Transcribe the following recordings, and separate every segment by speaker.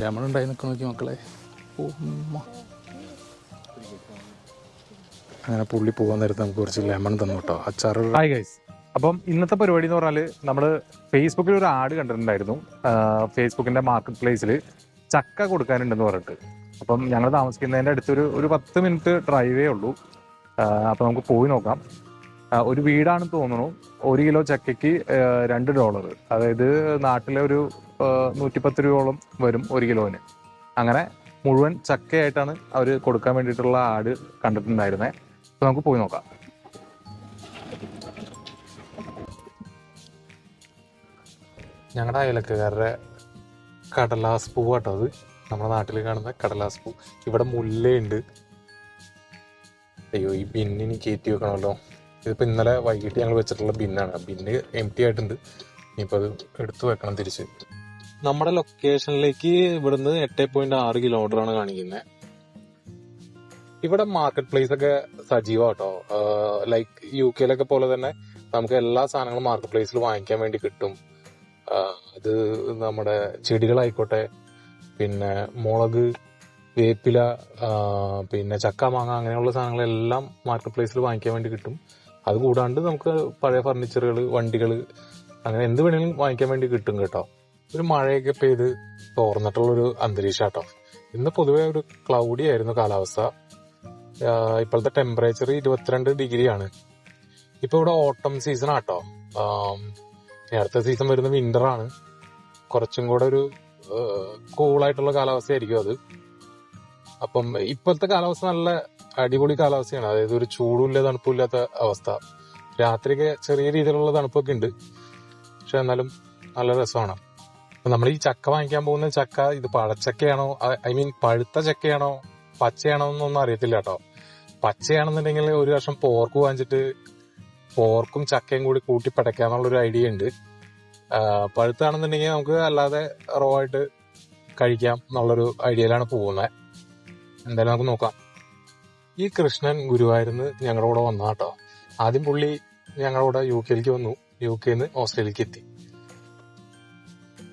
Speaker 1: Lemon ഉണ്ടായി നിൽക്കണ നോക്കി മക്കളെ അങ്ങനെ പുള്ളി പോകാൻ നേരത്ത് നമുക്ക് കുറച്ച് ലെമൺ തന്നു കേട്ടോ അച്ചാറ് അപ്പം ഇന്നത്തെ പരിപാടി എന്ന് പറഞ്ഞാൽ നമ്മൾ ഫേസ്ബുക്കിൽ ഒരു ആഡ് കണ്ടിട്ടുണ്ടായിരുന്നു ഫേസ്ബുക്കിൻ്റെ മാർക്കറ്റ് പ്ലേസിൽ ചക്ക കൊടുക്കാനുണ്ടെന്ന് പറഞ്ഞിട്ട് അപ്പം ഞങ്ങൾ താമസിക്കുന്നതിൻ്റെ അടുത്തൊരു ഒരു പത്ത് മിനിറ്റ് ഡ്രൈവേ ഉള്ളൂ അപ്പം നമുക്ക് പോയി നോക്കാം ഒരു വീടാണെന്ന് തോന്നുന്നു ഒരു കിലോ ചക്കയ്ക്ക് രണ്ട് ഡോളർ അതായത് നാട്ടിലെ ഒരു നൂറ്റിപ്പത്ത് രൂപയോളം വരും ഒരു കിലോന് അങ്ങനെ മുഴുവൻ ചക്കയായിട്ടാണ് അവർ കൊടുക്കാൻ വേണ്ടിയിട്ടുള്ള ആട് കണ്ടിട്ടുണ്ടായിരുന്നത് അപ്പോൾ നമുക്ക് പോയി നോക്കാം ഞങ്ങളുടെ അയലക്കാരുടെ കടലാസ് പൂ കേട്ടോ അത് നമ്മുടെ നാട്ടിൽ കാണുന്ന കടലാസ് പൂ ഇവിടെ മുല്ലയുണ്ട് അയ്യോ ഈ പിന്നിനി കയറ്റി വെക്കണമല്ലോ ഇതിപ്പോൾ ഇന്നലെ വൈകിട്ട് ഞങ്ങൾ വെച്ചിട്ടുള്ള ബിന്നാണ് ബിന്ന് എം ടി ആയിട്ടുണ്ട് ഇനിയിപ്പോൾ അത് എടുത്തു വെക്കണം തിരിച്ച് നമ്മുടെ ലൊക്കേഷനിലേക്ക് ഇവിടുന്ന് എട്ട് പോയിന്റ് ആറ് കിലോമീറ്റർ ആണ് കാണിക്കുന്നത് ഇവിടെ മാർക്കറ്റ് പ്ലേസ് ഒക്കെ സജീവ കേട്ടോ ലൈക്ക് യു കെയിലൊക്കെ പോലെ തന്നെ നമുക്ക് എല്ലാ സാധനങ്ങളും മാർക്കറ്റ് പ്ലേസിൽ വാങ്ങിക്കാൻ വേണ്ടി കിട്ടും അത് നമ്മുടെ ചെടികളായിക്കോട്ടെ പിന്നെ മുളക് വേപ്പില പിന്നെ ചക്ക മാങ്ങ അങ്ങനെയുള്ള സാധനങ്ങളെല്ലാം മാർക്കറ്റ് പ്ലേസിൽ വാങ്ങിക്കാൻ വേണ്ടി കിട്ടും അത് കൂടാണ്ട് നമുക്ക് പഴയ ഫർണിച്ചറുകൾ വണ്ടികൾ അങ്ങനെ എന്ത് വേണമെങ്കിലും വാങ്ങിക്കാൻ വേണ്ടി കിട്ടും കേട്ടോ ഒരു മഴയൊക്കെ പെയ്ത് തോർന്നിട്ടുള്ളൊരു അന്തരീക്ഷാട്ടോ ഇന്ന് പൊതുവെ ഒരു ക്ലൗഡി ആയിരുന്നു കാലാവസ്ഥ ഇപ്പോഴത്തെ ടെമ്പറേച്ചർ ഇരുപത്തിരണ്ട് ഡിഗ്രിയാണ് ഇപ്പൊ ഇവിടെ ഓട്ടം സീസൺ ആട്ടോ അടുത്ത സീസൺ വരുന്ന വിന്ററാണ് കുറച്ചും കൂടെ ഒരു കൂളായിട്ടുള്ള കാലാവസ്ഥയായിരിക്കും അത് അപ്പം ഇപ്പോഴത്തെ കാലാവസ്ഥ നല്ല അടിപൊളി കാലാവസ്ഥയാണ് അതായത് ഒരു ചൂടുമില്ല തണുപ്പില്ലാത്ത അവസ്ഥ രാത്രിയൊക്കെ ചെറിയ രീതിയിലുള്ള തണുപ്പൊക്കെ ഉണ്ട് പക്ഷെ എന്നാലും നല്ല രസമാണ് നമ്മൾ ഈ ചക്ക വാങ്ങിക്കാൻ പോകുന്ന ചക്ക ഇത് പഴച്ചക്കയാണോ ഐ മീൻ പഴുത്ത ചക്കയാണോ പച്ചയാണോ എന്നൊന്നും അറിയത്തില്ല കേട്ടോ പച്ചയാണെന്നുണ്ടെങ്കിൽ ഒരു വർഷം പോർക്ക് വാങ്ങിച്ചിട്ട് പോർക്കും ചക്കയും കൂടി കൂട്ടി പടയ്ക്കാന്നുള്ളൊരു ഐഡിയ ഉണ്ട് പഴുത്താണെന്നുണ്ടെങ്കിൽ നമുക്ക് അല്ലാതെ റോ ആയിട്ട് കഴിക്കാം എന്നുള്ളൊരു ഐഡിയയിലാണ് പോകുന്നത് എന്തായാലും നമുക്ക് നോക്കാം ഈ കൃഷ്ണൻ ഗുരുവായൂരിന്ന് ഞങ്ങളുടെ കൂടെ വന്ന കേട്ടോ ആദ്യം പുള്ളി ഞങ്ങളുടെ യു കെയിലേക്ക് വന്നു യു കെയിൽ നിന്ന് ഓസ്ട്രേലിയക്ക് എത്തി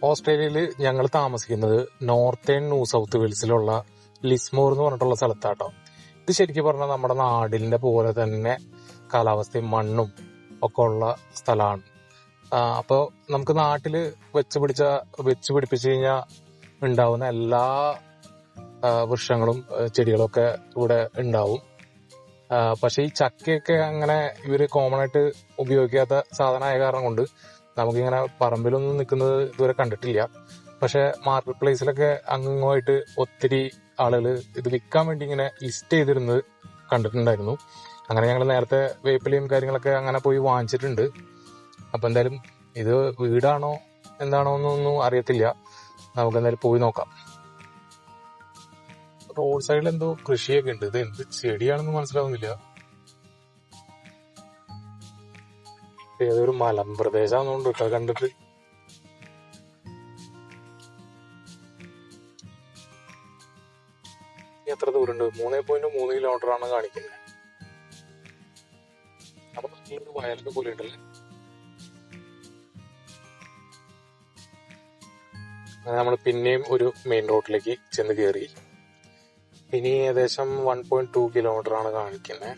Speaker 1: ഓസ്ട്രേലിയയിൽ ഞങ്ങൾ താമസിക്കുന്നത് നോർത്തേൺ ന്യൂ സൗത്ത് വെയിൽസിലുള്ള ലിസ്മോർ എന്ന് പറഞ്ഞിട്ടുള്ള സ്ഥലത്താട്ടോ ഇത് ശരിക്കും പറഞ്ഞാൽ നമ്മുടെ നാടിന്റെ പോലെ തന്നെ കാലാവസ്ഥയും മണ്ണും ഒക്കെ ഉള്ള സ്ഥലമാണ് അപ്പോൾ നമുക്ക് നാട്ടിൽ വെച്ച് പിടിച്ച വെച്ച് പിടിപ്പിച്ചു കഴിഞ്ഞാൽ ഉണ്ടാവുന്ന എല്ലാ വൃക്ഷങ്ങളും ചെടികളൊക്കെ ഇവിടെ ഉണ്ടാവും പക്ഷേ ഈ ചക്കയൊക്കെ അങ്ങനെ ഇവര് കോമൺ ആയിട്ട് ഉപയോഗിക്കാത്ത സാധനമായ കാരണം കൊണ്ട് നമുക്കിങ്ങനെ പറമ്പിലൊന്നും നിൽക്കുന്നത് ഇതുവരെ കണ്ടിട്ടില്ല പക്ഷെ മാർക്കറ്റ് പ്ലേസിലൊക്കെ അങ്ങുമായിട്ട് ഒത്തിരി ആളുകൾ ഇത് വിൽക്കാൻ വേണ്ടി ഇങ്ങനെ ലിസ്റ്റ് ചെയ്തിരുന്നത് കണ്ടിട്ടുണ്ടായിരുന്നു അങ്ങനെ ഞങ്ങൾ നേരത്തെ വേപ്പിലയും കാര്യങ്ങളൊക്കെ അങ്ങനെ പോയി വാങ്ങിച്ചിട്ടുണ്ട് അപ്പം എന്തായാലും ഇത് വീടാണോ എന്താണോ എന്നൊന്നും അറിയത്തില്ല നമുക്ക് എന്തായാലും പോയി നോക്കാം റോഡ് സൈഡിൽ എന്തോ കൃഷിയൊക്കെ ഉണ്ട് ഇത് എന്ത് ചെടിയാണെന്ന് മനസ്സിലാവുന്നില്ല ഏതൊരു മലമ്പ്രദേശാന്നുകൊണ്ട് കേട്ടോ കണ്ടിട്ട് എത്ര ദൂരമുണ്ട് മൂന്നേ പോയിന്റ് മൂന്ന് കിലോമീറ്റർ ആണ് കാണിക്കുന്നത് അപ്പൊ വയലിന്റെ പോലെ ഉണ്ടല്ലേ നമ്മൾ പിന്നെയും ഒരു മെയിൻ റോഡിലേക്ക് ചെന്ന് കയറി ഇനി ഏകദേശം വൺ പോയിന്റ് ടു കിലോമീറ്റർ ആണ് കാണിക്കുന്നത്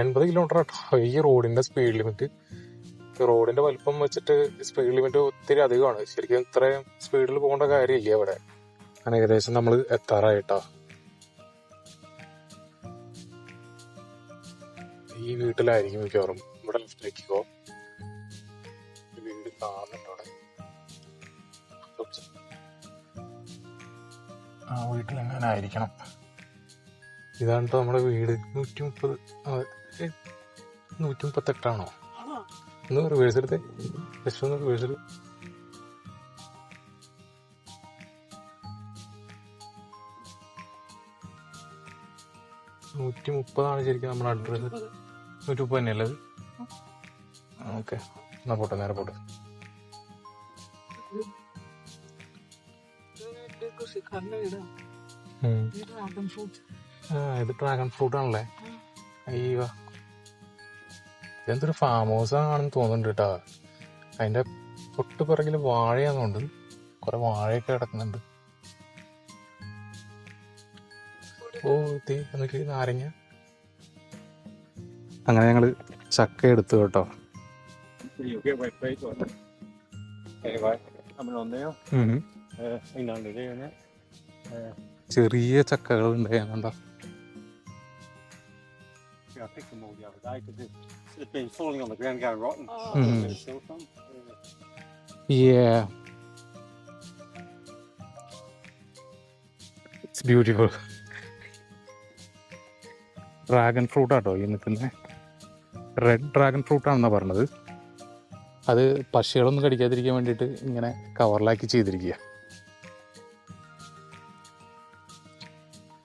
Speaker 1: എൺപത് കിലോമീറ്റർ ആട്ടോ ഈ റോഡിന്റെ സ്പീഡ് ലിമിറ്റ് റോഡിന്റെ വലിപ്പം വെച്ചിട്ട് സ്പീഡ് ലിമിറ്റ് ഒത്തിരി അധികമാണ് ശരിക്കും ഇത്രയും സ്പീഡിൽ പോകേണ്ട കാര്യമില്ല ഇവിടെ അങ്ങനെ ഏകദേശം നമ്മൾ എത്താറായിട്ടോ ഈ വീട്ടിലായിരിക്കും മിക്കവാറും ഇവിടെ ലെഫ്റ്റിലേക്ക് വീട് കാണുന്നുണ്ടോ ആ വീട്ടിലെങ്ങനെ ആയിരിക്കണം ഇതാണ് കേട്ടോ നമ്മുടെ വീട് നൂറ്റി മുപ്പത് നൂറ്റി മുപ്പത്തെട്ടാണോ ഒന്ന് റിവേഴ്സ് എടുത്തേ ജസ്റ്റ് ഒന്ന് റിവേഴ്സ് എടുത്ത് നൂറ്റി മുപ്പതാണ് ശരിക്കും നമ്മുടെ അഡ്രസ് നൂറ്റി മുപ്പത് തന്നെയല്ലേ ഓക്കെ എന്നാ പോട്ടെ നേരെ പോട്ടെ പക്ഷെ കണ്ട ഇതാണ് ഡ്രാഗൺ ഫ്രൂട്ട് ആ ഇത് ഫ്രൂട്ട് ആണല്ലേ അയ്യോ എന്തൊരു ഫാം ഹൗസ് ആണെന്ന് തോന്നുന്നുണ്ട് കേട്ടോ അതിന്റെ തൊട്ട് പിറകിൽ വാഴയാണെന്നുണ്ട് കുറെ വാഴയൊക്കെ കിടക്കുന്നുണ്ട് ഓ തീ എന്നൊക്കെ നാരങ്ങ അങ്ങനെ ഞങ്ങൾ ചക്ക എടുത്തു കേട്ടോ നമ്മൾ ഒന്നയോ ചെറിയ ചക്കകൾ ഉണ്ട് ഞാനുണ്ട I picked it's beautiful dragon ഫ്രൂട്ടാട്ടോ ഈ നിൽക്കുന്നത് റെഡ് ഡ്രാഗൺ ഫ്രൂട്ട് ആണെന്നാ പറഞ്ഞത് അത് പക്ഷികളൊന്നും കടിക്കാതിരിക്കാൻ വേണ്ടിയിട്ട് ഇങ്ങനെ കവറിലാക്കി ചെയ്തിരിക്കുക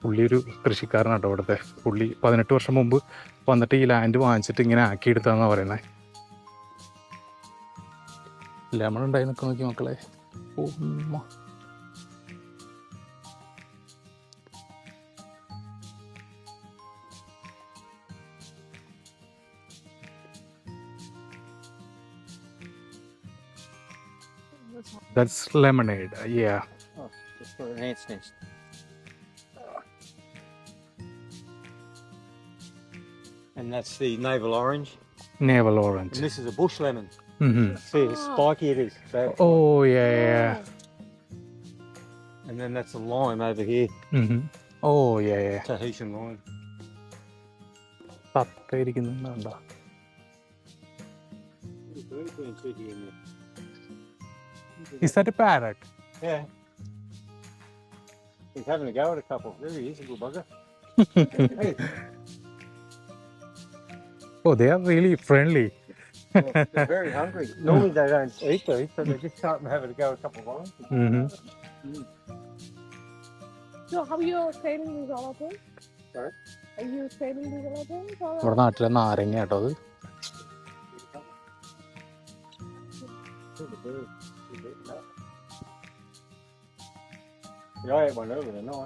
Speaker 1: പുള്ളി ഒരു കൃഷിക്കാരനാട്ടോ അവിടുത്തെ പുള്ളി പതിനെട്ട് വർഷം മുമ്പ് വന്നിട്ട് ഈ ലാൻഡ് വാങ്ങിച്ചിട്ട് ഇങ്ങനെ ആക്കിയെടുത്താന്നാണ് പറയുന്നത് ലെമൺ ഉണ്ടായി നിൽക്കാൻ നോക്കി മക്കളെ That's lemonade, yeah. Oh, it's nice, nice.
Speaker 2: and that's the navel orange.
Speaker 1: Navel orange.
Speaker 2: And this is a bush lemon. Mm-hmm. See how spiky it is.
Speaker 1: So, Oh yeah, yeah. Oh.
Speaker 2: and then that's a lime over here, Mm-hmm.
Speaker 1: Oh yeah, yeah.
Speaker 2: Tahitian lime. പത്തയിരിക്കുന്നുണ്ടോ
Speaker 1: Is that a parrot?
Speaker 2: Yeah. He's having a go at a couple. There he is, a little bugger. hey,
Speaker 1: Oh, they are really friendly.
Speaker 2: yeah, they're very hungry. Normally they don't eat these, so they just can't have it go a couple of wines. Mm-hmm. Mm.
Speaker 3: So how are you training these all of them? Sorry? Are you training these all of them? Or...
Speaker 1: ഇവിടെ നാട്ടിലെ നാരങ്ങ കേട്ടോ അത് Yeah, I ate one over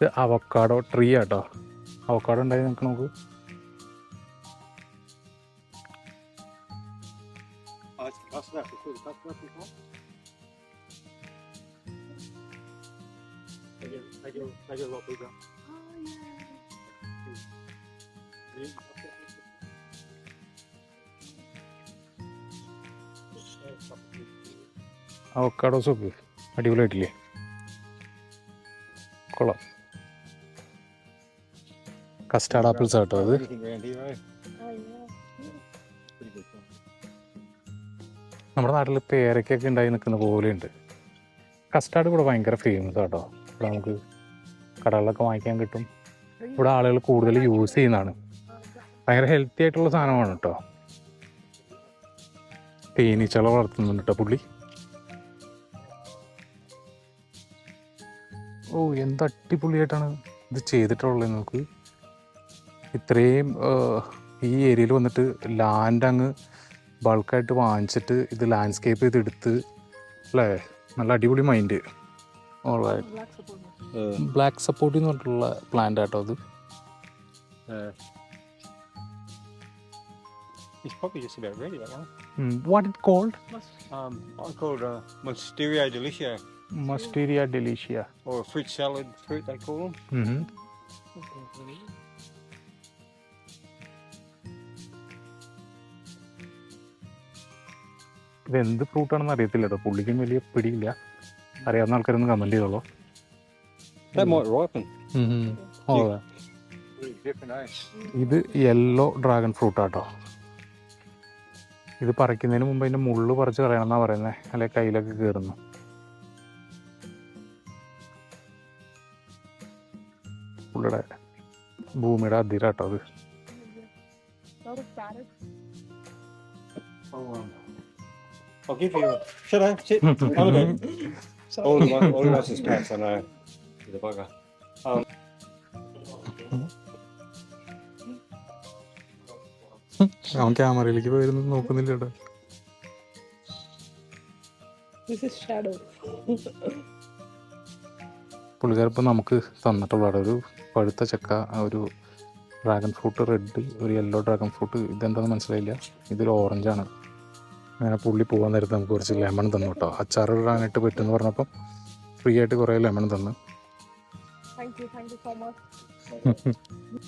Speaker 1: the avocado tree at all. Avocado ഉണ്ടായി നിൽക്കണം നമുക്ക് avocado soap അടിപൊളിയായിട്ടില്ലേ കൊള്ളാം custard apples ആട്ടോ അത് നമ്മുടെ നാട്ടിൽ പേരക്കൊക്കെ ഉണ്ടായി നിൽക്കുന്ന പോലെയുണ്ട് കസ്റ്റാർഡ് ഇവിടെ ഭയങ്കര ഫേമസ് ആട്ടോ ഇവിടെ നമുക്ക് കടകളിലൊക്കെ വാങ്ങിക്കാൻ കിട്ടും ഇവിടെ ആളുകൾ കൂടുതൽ യൂസ് ചെയ്യുന്നതാണ് ഭയങ്കര ഹെൽത്തി ആയിട്ടുള്ള സാധനമാണ് കേട്ടോ തേനീച്ചകളെ വളർത്തുന്നുണ്ട് കേട്ടോ പുള്ളി ഓ എന്ത് അടിപൊളിയായിട്ടാണ് ഇത് ചെയ്തിട്ടുള്ളത് നമുക്ക് ഇത്രയും ഈ ഏരിയയിൽ വന്നിട്ട് ലാൻഡ് അങ്ങ് ബൾക്കായിട്ട് വാങ്ങിച്ചിട്ട് ഇത് ലാൻഡ്സ്കേപ്പ് ചെയ്ത് എടുത്ത് അല്ലേ നല്ല അടിപൊളി മൈൻഡ് ബ്ലാക്ക് സപ്പോർട്ട് എന്ന് പറഞ്ഞിട്ടുള്ള പ്ലാന്റ് ആട്ടോ അത് monstera deliciosa
Speaker 2: fruit salad fruit I call hmm hmm
Speaker 1: ഇത് എന്ത് ഫ്രൂട്ടാണെന്ന് അറിയത്തില്ല കേട്ടോ പുള്ളിക്കും വലിയ പിടിയില്ല അറിയാവുന്ന ആൾക്കാരൊന്ന് കമന്റ് ചെയ്തോളൂ ഇത് യെല്ലോ ഡ്രാഗൺ ഫ്രൂട്ടാട്ടോ ഇത് പറിക്കുന്നതിന് മുമ്പ് അതിന്റെ മുള്ള് പറിച്ച് കളയണമെന്നാണ് പറയുന്നത് അല്ലെ കയ്യിലൊക്കെ കയറുന്നു പുള്ളിയുടെ ഭൂമിയുടെ അതിരാട്ടോ അത് I'll give you one. Should I? Shit. Have a All of my, all of my suspense, I know. The bugger. Um. അവൻ ക്യാമറയിലേക്ക് പോയിരുന്നത് നോക്കുന്നില്ല കേട്ടോ നമുക്ക് തന്നിട്ടുള്ള ഒരു പഴുത്ത ചക്ക ഒരു ഡ്രാഗൺ ഫ്രൂട്ട് റെഡ് ഒരു യെല്ലോ ഡ്രാഗൺ ഫ്രൂട്ട് ഇതെന്താണെന്ന് മനസ്സിലായില്ല ഇതൊരു ഓറഞ്ചാണ് അങ്ങനെ പുള്ളി പോകാൻ നേരത്ത് നമുക്ക് കുറച്ച് ലെമൺ തന്നു കേട്ടോ അച്ചാർ ഇടാനായിട്ട് പറ്റുമെന്ന് പറഞ്ഞപ്പം ഫ്രീ ആയിട്ട് കുറേ ലെമൺ തന്നു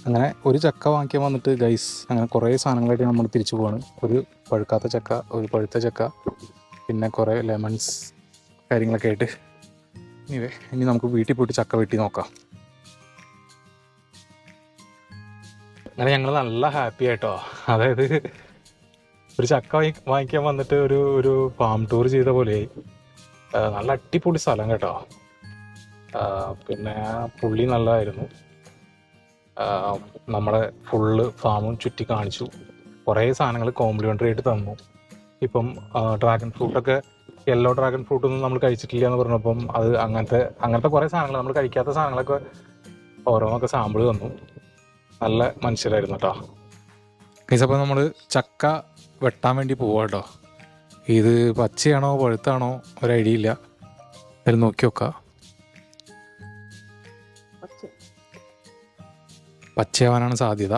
Speaker 1: അങ്ങനെ ഒരു ചക്ക വാങ്ങിക്കാൻ വന്നിട്ട് ഗൈസ് അങ്ങനെ കുറേ സാധനങ്ങളായിട്ട് നമ്മൾ തിരിച്ചു പോവാണ് ഒരു പഴുക്കാത്ത ചക്ക ഒരു പഴുത്ത ചക്ക പിന്നെ കുറേ ലെമൺസ് കാര്യങ്ങളൊക്കെ ആയിട്ട് ഇനിവേ ഇനി നമുക്ക് വീട്ടിൽ പോയിട്ട് ചക്ക വെട്ടി നോക്കാം അങ്ങനെ ഞങ്ങൾ നല്ല ഹാപ്പി ആയിട്ടോ അതായത് ഒരു ചക്ക വാങ്ങിക്കാൻ വന്നിട്ട് ഒരു ഒരു ഫാം ടൂർ ചെയ്ത പോലെ നല്ല അടിപൊളി സ്ഥലം കേട്ടോ പിന്നെ പുള്ളി നല്ലതായിരുന്നു നമ്മുടെ ഫുള്ള് ഫാമും ചുറ്റി കാണിച്ചു കുറേ സാധനങ്ങൾ കോംപ്ലിമെൻ്ററി ആയിട്ട് തന്നു ഇപ്പം ഡ്രാഗൺ ഫ്രൂട്ടൊക്കെ യെല്ലോ ഡ്രാഗൺ ഫ്രൂട്ടൊന്നും നമ്മൾ കഴിച്ചിട്ടില്ല എന്ന് പറഞ്ഞപ്പം അത് അങ്ങനത്തെ അങ്ങനത്തെ കുറേ സാധനങ്ങൾ നമ്മൾ കഴിക്കാത്ത സാധനങ്ങളൊക്കെ ഓരോന്നൊക്കെ സാമ്പിൾ തന്നു നല്ല മനുഷ്യരായിരുന്നു കേട്ടോ അപ്പോൾ നമ്മൾ ചക്ക വെട്ടാൻ വേണ്ടി പോവാ കേട്ടോ ഇത് പച്ചയാണോ പഴുത്താണോ ഒരു ഐഡിയ ഇല്ല എന്തായാലും നോക്കി നോക്കാം പച്ചയാവാനാണ് സാധ്യത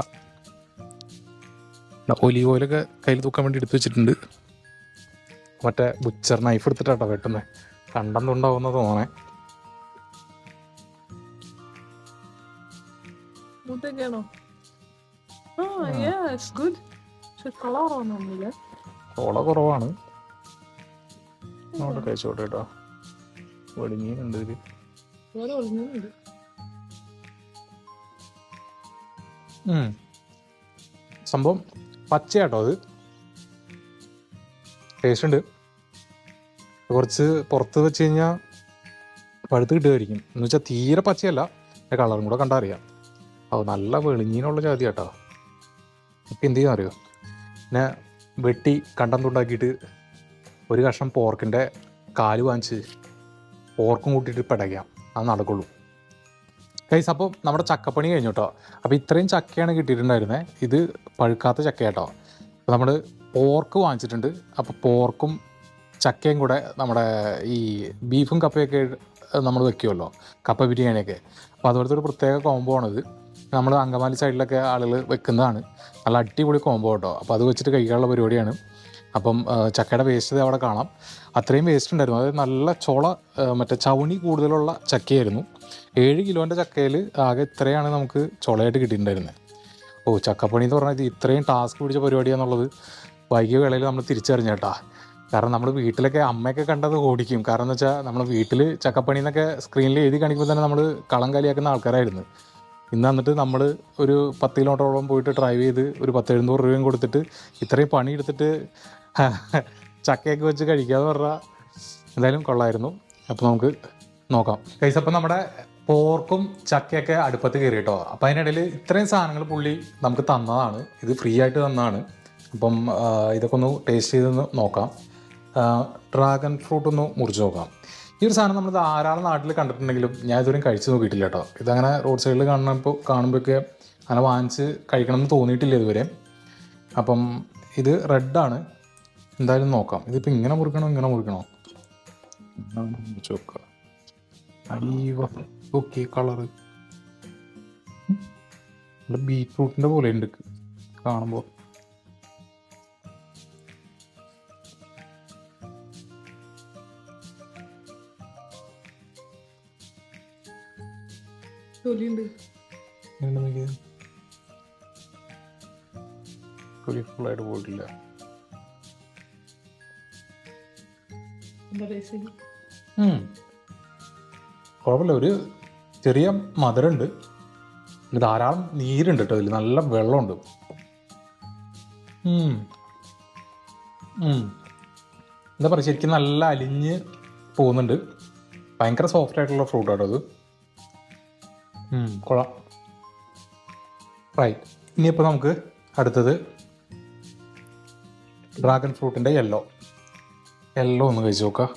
Speaker 1: ഒലി ഓയിലൊക്കെ കയ്യിൽ തൂക്കാൻ വേണ്ടി എടുത്തു വെച്ചിട്ടുണ്ട് മറ്റേ ബുച്ചർ നൈഫ് എടുത്തിട്ടാട്ടോ വെട്ടുന്നത് കണ്ടെന്നുണ്ടാവുന്ന തോന്നണേ
Speaker 3: മുട്ടയൊക്കെയാണോ ആ യെസ് ഗുഡ് കോള
Speaker 1: കുറവാണ് അവിടെ കഴിച്ചോട്ടെ കേട്ടോ ഒടിഞ്ഞീനുണ്ട് ഇതിൽ സംഭവം പച്ചയാട്ടോ അത് ടേസ്റ്റ് ഉണ്ട് കുറച്ച് പുറത്ത് വെച്ച് കഴിഞ്ഞാൽ പഴുത്ത് കിട്ടുമായിരിക്കും എന്ന് വെച്ചാൽ തീരെ പച്ചയല്ല കളറും കൂടെ കണ്ടറിയാം അത് നല്ല വെളിഞ്ഞീനുള്ള ജാതി കേട്ടോ ഇപ്പം എന്ത് ചെയ്യാൻ അറിയോ പിന്നെ വെട്ടി കണ്ടം തുണ്ടാക്കിയിട്ട് ഒരു കഷ്ണം പോർക്കിൻ്റെ കാല് വാങ്ങിച്ച് പോർക്കും കൂട്ടിയിട്ട് പിടയ്ക്കാം അത് നടക്കുള്ളൂ കൈസ് അപ്പോൾ നമ്മുടെ ചക്കപ്പണി കഴിഞ്ഞു കേട്ടോ അപ്പോൾ ഇത്രയും ചക്കയാണ് കിട്ടിയിട്ടുണ്ടായിരുന്നത് ഇത് പഴുക്കാത്ത ചക്ക കേട്ടോ അപ്പോൾ നമ്മൾ പോർക്ക് വാങ്ങിച്ചിട്ടുണ്ട് അപ്പോൾ പോർക്കും ചക്കയും കൂടെ നമ്മുടെ ഈ ബീഫും കപ്പയൊക്കെ നമ്മൾ വെക്കുമല്ലോ കപ്പ ബിരിയാണിയൊക്കെ അപ്പോൾ അതുപോലത്തെ ഒരു പ്രത്യേക കോംബോ ആണിത് നമ്മൾ അങ്കമാലി സൈഡിലൊക്കെ ആളുകൾ വെക്കുന്നതാണ് നല്ല അടിപൊളി കോംബോ കേട്ടോ അപ്പോൾ അത് വെച്ചിട്ട് കഴിക്കാനുള്ള പരിപാടിയാണ് അപ്പം ചക്കയുടെ വേസ്റ്റ് അവിടെ കാണാം അത്രയും വേസ്റ്റ് ഉണ്ടായിരുന്നു അതായത് നല്ല ചോള മറ്റേ ചവണി കൂടുതലുള്ള ചക്കയായിരുന്നു ഏഴ് കിലോൻ്റെ ചക്കയിൽ ആകെ ഇത്രയാണ് നമുക്ക് ചോളയായിട്ട് കിട്ടിയിട്ടുണ്ടായിരുന്നത് ഓ ചക്കപ്പണി എന്ന് പറഞ്ഞാൽ ഇത് ഇത്രയും ടാസ്ക് പിടിച്ച പരിപാടിയാണെന്നുള്ളത് വൈകിയ വേളയിൽ നമ്മൾ തിരിച്ചറിഞ്ഞ കേട്ടാ കാരണം നമ്മൾ വീട്ടിലൊക്കെ അമ്മയൊക്കെ കണ്ടത് ഓടിക്കും കാരണം എന്ന് വെച്ചാൽ നമ്മൾ വീട്ടിൽ ചക്കപ്പണി എന്നൊക്കെ സ്ക്രീനിൽ എഴുതി കാണിക്കുമ്പോൾ തന്നെ നമ്മൾ കളം കളിയാക്കുന്ന ആൾക്കാരായിരുന്നു ഇന്ന് എന്നിട്ട് നമ്മൾ ഒരു പത്ത് കിലോമീറ്ററോളം പോയിട്ട് ഡ്രൈവ് ചെയ്ത് ഒരു പത്ത് എഴുന്നൂറ് രൂപയും കൊടുത്തിട്ട് ഇത്രയും പണി എടുത്തിട്ട് ചക്കയൊക്കെ വെച്ച് കഴിക്കാന്ന് പറഞ്ഞാൽ എന്തായാലും കൊള്ളായിരുന്നു അപ്പോൾ നമുക്ക് നോക്കാം കൈസ് അപ്പം നമ്മുടെ പോർക്കും ചക്കയൊക്കെ അടുപ്പത്ത് കയറി കേട്ടോ അപ്പം അതിനിടയിൽ ഇത്രയും സാധനങ്ങൾ പുള്ളി നമുക്ക് തന്നതാണ് ഇത് ഫ്രീ ആയിട്ട് തന്നതാണ് അപ്പം ഇതൊക്കെ ഒന്ന് ടേസ്റ്റ് ചെയ്തൊന്ന് നോക്കാം ഡ്രാഗൺ ഫ്രൂട്ട് ഒന്ന് മുറിച്ച് നോക്കാം ഈ ഒരു സാധനം നമ്മൾ ധാരാളം നാട്ടിൽ കണ്ടിട്ടുണ്ടെങ്കിലും ഞാൻ ഇതുവരെയും കഴിച്ചു നോക്കിയിട്ടില്ല കേട്ടോ ഇതങ്ങനെ റോഡ് സൈഡിൽ കാണുമ്പോൾ കാണുമ്പോഴൊക്കെ അങ്ങനെ വാങ്ങിച്ച് കഴിക്കണമെന്ന് തോന്നിയിട്ടില്ല ഇതുവരെ അപ്പം ഇത് റെഡാണ് എന്തായാലും നോക്കാം ഇതിപ്പോൾ ഇങ്ങനെ മുറിക്കണോ ഇങ്ങനെ മുറിക്കണോ ഓക്കെ കളറ് ബീറ്റ്റൂട്ടിൻ്റെ പോലെ ഉണ്ട് കാണുമ്പോൾ തൊലിയുണ്ട് ഫുൾ ആയിട്ട് പോയിട്ടില്ല കുഴപ്പമില്ല ഒരു ചെറിയ മധുരമുണ്ട് പിന്നെ ധാരാളം നീരുണ്ട് കേട്ടോ ഇതിൽ നല്ല വെള്ളമുണ്ട് എന്താ പറയുക ശരിക്കും നല്ല അലിഞ്ഞ് പോകുന്നുണ്ട് ഭയങ്കര സോഫ്റ്റ് ആയിട്ടുള്ള ഫ്രൂട്ടാണ് അത് കൊള്ളാം റൈറ്റ് ഇനിയിപ്പോൾ നമുക്ക് അടുത്തത് ഡ്രാഗൺ ഫ്രൂട്ടിൻ്റെ യെല്ലോ യെല്ലോ ഒന്ന് കഴിച്ച് നോക്കുക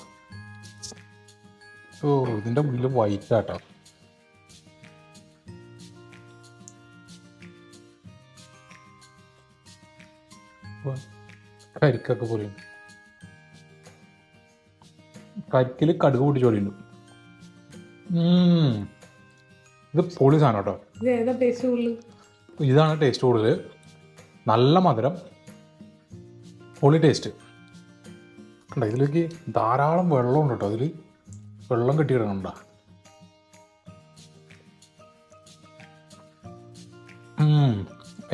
Speaker 1: ഓ ഇതിൻ്റെ ഉള്ളിൽ വൈറ്റ് ആട്ടോ കരിക്കൊക്കെ പോലെ കരിക്കിൽ കടുക് പൊട്ടിച്ചോളിയുണ്ട് ഇത് പൊളി സാധനം
Speaker 3: കേട്ടോ
Speaker 1: ഇതാണ് ടേസ്റ്റ് കൂടുതൽ നല്ല മധുരം പൊളി ടേസ്റ്റ് കണ്ടോ ഇതിലേക്ക് ധാരാളം വെള്ളമുണ്ട് കേട്ടോ അതിൽ വെള്ളം കിടക്കണ്ട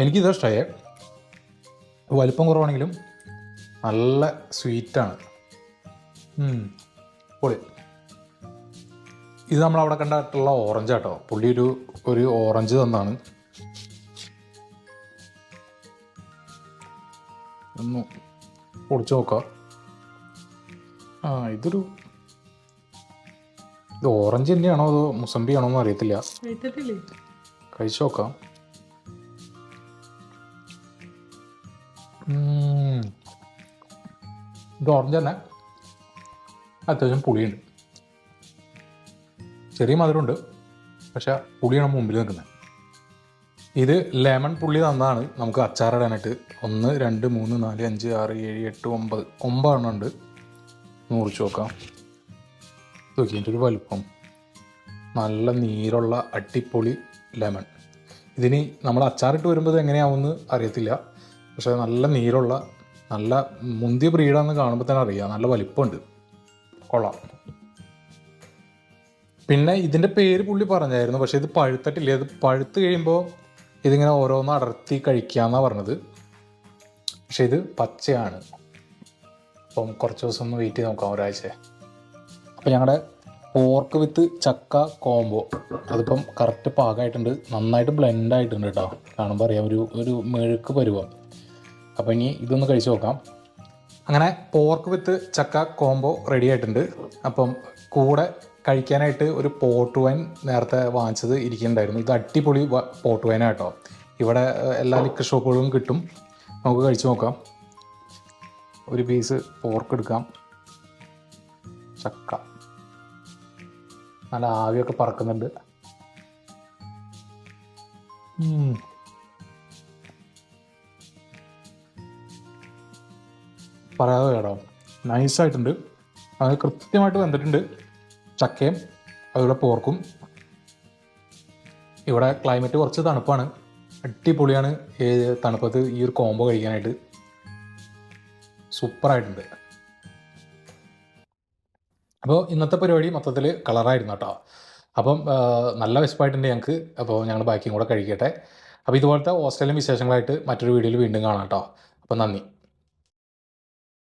Speaker 1: എനിക്കിത് ഇഷ്ടമായേ വലിപ്പം കുറവാണെങ്കിലും നല്ല സ്വീറ്റാണ് പൊളി ഇത് നമ്മൾ അവിടെ കണ്ടിട്ടുള്ള ഓറഞ്ച് കേട്ടോ പുള്ളി ഒരു ഒരു ഓറഞ്ച് തന്നാണ് ഒന്ന് പൊടിച്ചു നോക്കാം ആ ഇതൊരു ഇത് ഓറഞ്ച് തന്നെയാണോ അതോ മുസംബി ആണോ എന്ന് അറിയത്തില്ല കഴിച്ചു നോക്കാം ഇത് ഓറഞ്ച് തന്നെ അത്യാവശ്യം പുളിയുണ്ട് ചെറിയ മധുരമുണ്ട് പക്ഷേ പുളിയാണ് മുമ്പിൽ നിൽക്കുന്നത് ഇത് ലെമൺ പുള്ളി തന്നാണ് നമുക്ക് അച്ചാറിടാനായിട്ട് ഒന്ന് രണ്ട് മൂന്ന് നാല് അഞ്ച് ആറ് ഏഴ് എട്ട് ഒമ്പത് ഒമ്പതെണ്ണം ഉണ്ട് മുറിച്ച് നോക്കാം നോക്കിയതിൻ്റെ ഒരു വലുപ്പം നല്ല നീരുള്ള അടിപൊളി ലെമൺ ഇതിന് നമ്മൾ അച്ചാറിട്ട് വരുമ്പോൾ എങ്ങനെയാവുമെന്ന് അറിയത്തില്ല പക്ഷേ നല്ല നീരുള്ള നല്ല മുന്തിയ ബ്രീഡാണെന്ന് കാണുമ്പോൾ തന്നെ അറിയാം നല്ല വലിപ്പമുണ്ട് കൊള്ളാം പിന്നെ ഇതിൻ്റെ പേര് പുള്ളി പറഞ്ഞായിരുന്നു പക്ഷേ ഇത് പഴുത്തിട്ടില്ല ഇത് പഴുത്ത് കഴിയുമ്പോൾ ഇതിങ്ങനെ ഓരോന്ന് അടർത്തി കഴിക്കാമെന്നാണ് പറഞ്ഞത് പക്ഷേ ഇത് പച്ചയാണ് അപ്പം കുറച്ച് ദിവസം ഒന്ന് വെയിറ്റ് ചെയ്ത് നോക്കാം ഒരാഴ്ച അപ്പം ഞങ്ങളുടെ പോർക്ക് വിത്ത് ചക്ക കോംബോ അതിപ്പം കറക്റ്റ് പാകമായിട്ടുണ്ട് നന്നായിട്ട് ബ്ലെൻഡ് ആയിട്ടുണ്ട് കേട്ടോ കാണുമ്പോൾ അറിയാം ഒരു ഒരു മെഴുക്ക് പരുവം അപ്പം ഇനി ഇതൊന്ന് കഴിച്ചു നോക്കാം അങ്ങനെ പോർക്ക് വിത്ത് ചക്ക കോംബോ റെഡി ആയിട്ടുണ്ട് അപ്പം കൂടെ കഴിക്കാനായിട്ട് ഒരു പോർട്ട് വൈൻ നേരത്തെ വാങ്ങിച്ചത് ഇരിക്കുന്നുണ്ടായിരുന്നു ഇത് അടിപൊളി പോർട്ട് വൈനാണ് കേട്ടോ ഇവിടെ എല്ലാ ലിക്കർ ഷോപ്പുകളും കിട്ടും നമുക്ക് കഴിച്ചു നോക്കാം ഒരു പീസ് പോർക്ക് എടുക്കാം ചക്ക നല്ല ആവിയൊക്കെ പറക്കുന്നുണ്ട് പറയാതെ കേട്ടോ നൈസായിട്ടുണ്ട് അത് കൃത്യമായിട്ട് വന്നിട്ടുണ്ട് ചക്കയും അതുപോലെ പോർക്കും ഇവിടെ ക്ലൈമറ്റ് കുറച്ച് തണുപ്പാണ് അടിപൊളിയാണ് തണുപ്പത്ത് ഈ ഒരു കോംബോ കഴിക്കാനായിട്ട് സൂപ്പറായിട്ടുണ്ട് അപ്പോൾ ഇന്നത്തെ പരിപാടി മൊത്തത്തിൽ കളറായിരുന്നു കേട്ടോ അപ്പം നല്ല വിശപ്പായിട്ടുണ്ട് ഞങ്ങൾക്ക് അപ്പോൾ ഞങ്ങൾ ബാക്കിയും കൂടെ കഴിക്കട്ടെ അപ്പോൾ ഇതുപോലത്തെ ഹോസ്റ്റലിലും വിശേഷങ്ങളായിട്ട് മറ്റൊരു വീഡിയോയിൽ വീണ്ടും കാണാം കേട്ടോ അപ്പം നന്ദി